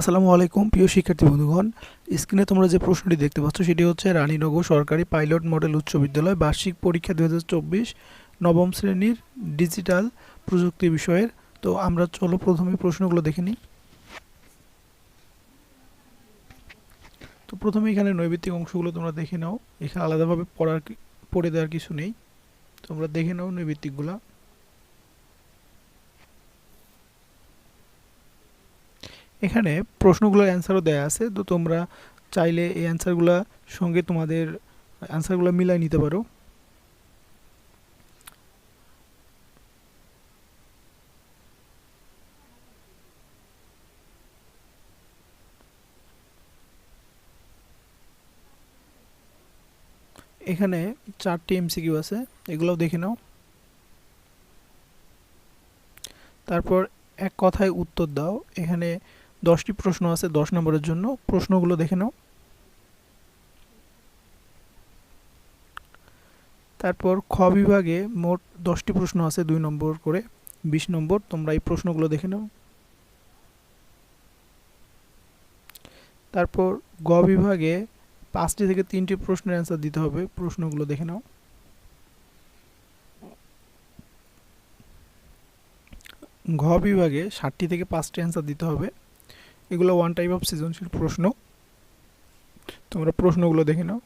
আসসালামু আলাইকুম, প্রিয় শিক্ষার্থী বন্ধুগণ। স্ক্রিনে তোমরা যে প্রশ্নটি দেখতে পাচ্ছ, সেটি হচ্ছে রানীনগর সরকারি পাইলট মডেল উচ্চ বিদ্যালয় বার্ষিক পরীক্ষা দু নবম শ্রেণির ডিজিটাল প্রযুক্তি বিষয়ের। তো আমরা চলো প্রথমে প্রশ্নগুলো দেখে নিই। তো প্রথমে এখানে নৈবিত্তিক অংশগুলো তোমরা দেখে নাও। এখানে আলাদাভাবে পড়ার পড়ে দেওয়ার কিছু নেই। তোমরা দেখে নাও নৈবিত্তিকগুলা। এখানে প্রশ্নগুলোর অ্যান্সারও দেয়া আছে, তো তোমরা চাইলে এই অ্যান্সারগুলো সঙ্গে তোমাদের অ্যান্সারগুলো মিলাই নিতে পারো। এখানে চারটি এমসিকিউ আছে, এগুলোও দেখে নাও। তারপর এক কথায় উত্তর দাও, এখানে দশটি প্রশ্ন আছে, দশ নম্বরের জন্য। প্রশ্নগুলো দেখে নাও। তারপর খ বিভাগে মোট দশটি প্রশ্ন আছে, দুই নম্বর করে। বিশ নম্বর, তোমরা এই প্রশ্নগুলো দেখে নাও। তারপর গ বিভাগে পাঁচটি থেকে তিনটি প্রশ্নের অ্যান্সার দিতে হবে। প্রশ্নগুলো দেখে নাও। ঘ বিভাগে ষাটটি থেকে পাঁচটি অ্যান্সার দিতে হবে। এগুলো ওয়ান টাইপ অফ সৃজনশীল প্রশ্ন। তোমরা প্রশ্নগুলো দেখে নাও।